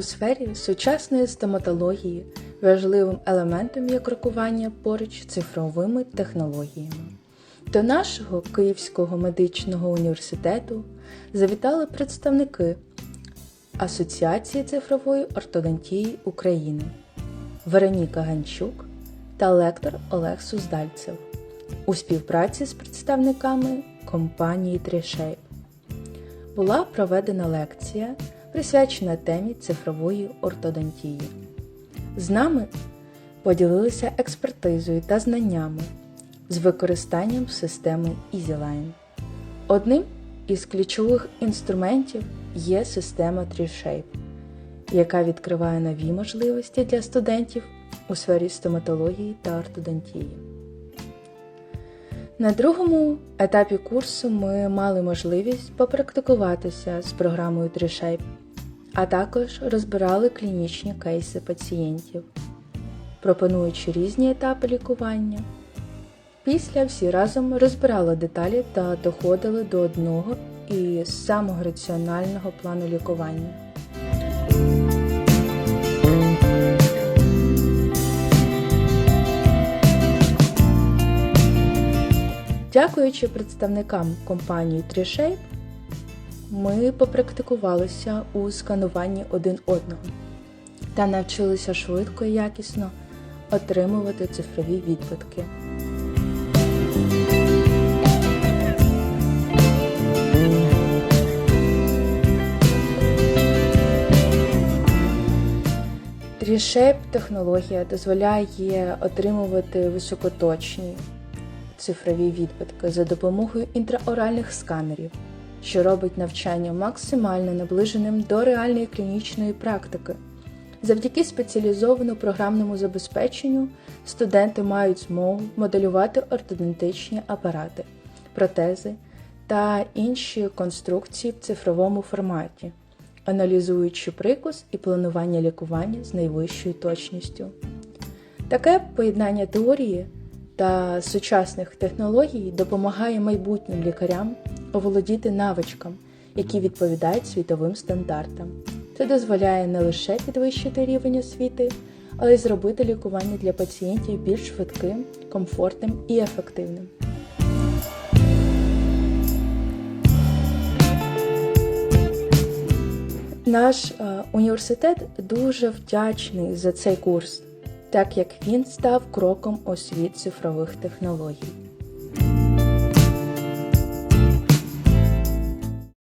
У сфері сучасної стоматології важливим елементом є крокування поруч цифровими технологіями. До нашого Київського медичного університету завітали представники Асоціації цифрової ортодонтії України Вероніка Ганчук та лектор Олег Суздальцев у співпраці з представниками компанії TreeShape була проведена лекція, присвячена темі цифрової ортодонтії. З нами поділилися експертизою та знаннями з використанням системи EasyLine. Одним із ключових інструментів є система TreeShape, яка відкриває нові можливості для студентів у сфері стоматології та ортодонтії. На другому етапі курсу ми мали можливість попрактикуватися з програмою TreeShape, а також розбирали клінічні кейси пацієнтів, пропонуючи різні етапи лікування. Після всі разом розбирали деталі та доходили до одного і самого раціонального плану лікування. Дякуючи представникам компанії TreeShape, ми попрактикувалися у скануванні один одного та навчилися швидко і якісно отримувати цифрові відбитки. TreeShape технологія дозволяє отримувати високоточні цифрові відбитки за допомогою інтраоральних сканерів, що робить навчання максимально наближеним до реальної клінічної практики. Завдяки спеціалізованому програмному забезпеченню студенти мають змогу моделювати ортодонтичні апарати, протези та інші конструкції в цифровому форматі, аналізуючи прикус і планування лікування з найвищою точністю. Таке поєднання теорії та сучасних технологій допомагає майбутнім лікарям оволодіти навичкам, які відповідають світовим стандартам. Це дозволяє не лише підвищити рівень освіти, але й зробити лікування для пацієнтів більш швидким, комфортним і ефективним. Наш е, університет дуже вдячний за цей курс, так як він став кроком у світ цифрових технологій.